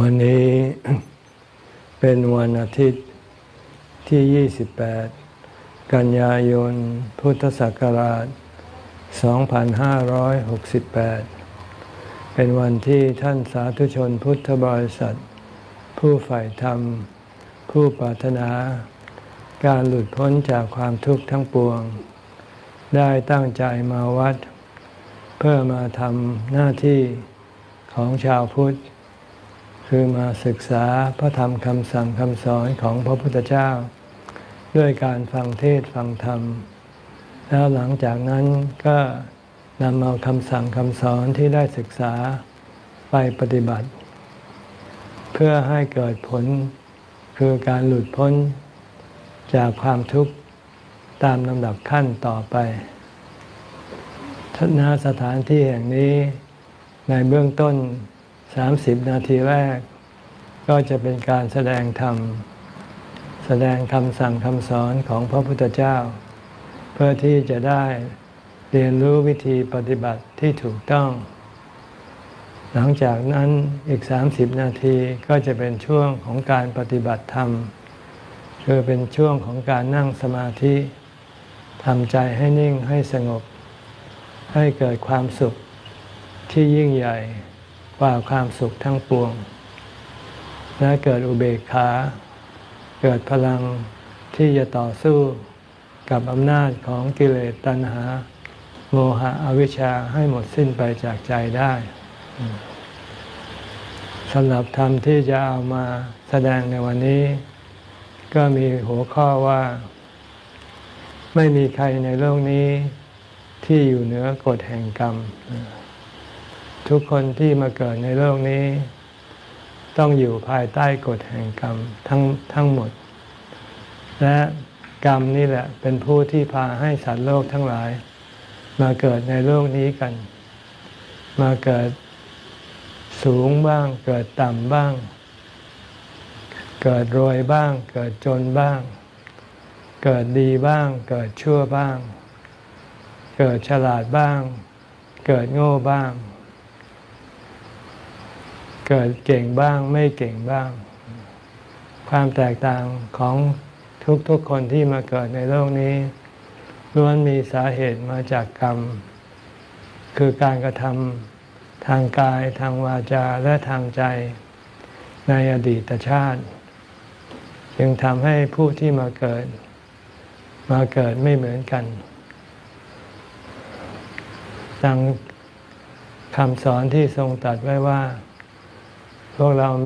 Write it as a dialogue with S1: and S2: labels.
S1: วันนี้เป็นวันอาทิตย์ที่ 28 กันยายน พุทธศักราช 2568 เป็นวันที่ท่านสาธุชนพุทธบริษัท ผู้ใฝ่ธรรม ผู้ปรารถนา การหลุดพ้นจากความทุกข์ทั้งปวง ได้ตั้งใจมาวัด เพื่อมาทำหน้าที่ของชาวพุทธ คือมาศึกษาพระธรรมคำสั่งคำสอนของพระพุทธเจ้า ด้วยการฟังเทศฟังธรรม แล้วหลังจากนั้นก็นำเอาคำสั่งคำสอนที่ได้ศึกษาไปปฏิบัติ เพื่อให้เกิดผลคือการหลุดพ้นจากความทุกข์ตามลำดับขั้นต่อไปทศนสถานที่แห่งนี้ในเบื้องต้น 30นาทีแรก ก็จะเป็นการแสดงธรรม แสดงคำสั่งคำสอนของพระพุทธเจ้า เพื่อที่จะได้เรียนรู้วิธีปฏิบัติที่ถูกต้อง หลังจากนั้นอีก30นาทีก็จะเป็นช่วงของการปฏิบัติธรรม คือเป็นช่วงของการนั่งสมาธิทำใจให้นิ่งให้สงบ ให้เกิดความสุขที่ยิ่งใหญ่ กว่าความสุขทั้งปวง และเกิดอุเบกขา เกิดพลังที่จะต่อสู้กับอำนาจของกิเลสตัณหา โมหะอวิชชาให้หมดสิ้นไปจากใจได้สำหรับธรรมที่จะเอามาแสดงในวันนี้ ก็มีหัวข้อว่า ไม่มีใครในโลกนี้ที่อยู่เหนือกฎแห่งกรรม ทุกคนที่มาเกิดในโลกนี้ ต้องอยู่ภายใต้กฎแห่งกรรมทั้งทั้งหมด และกรรมนี่แหละเป็นผู้ที่พาให้สัตว์โลกทั้งหลาย มาเกิดในโลกนี้กัน มาเกิดสูงบ้าง เกิดต่ำบ้าง เกิดรวยบ้าง เกิดจนบ้าง เกิดดีบ้าง เกิดชั่วบ้าง เกิดฉลาดบ้าง เกิดโง่บ้าง เกิดเก่งบ้างไม่เก่งบ้าง ความแตกต่างของทุกๆคนที่มาเกิดในโลกนี้ล้วนมีสาเหตุมาจากกรรม คือการกระทำทางกายทางวาจาและทางใจในอดีตชาติ จึงทำให้ผู้ที่มาเกิด มาเกิดไม่เหมือนกันดังคำสอนที่ทรงตรัสไว้ว่า พวกเรา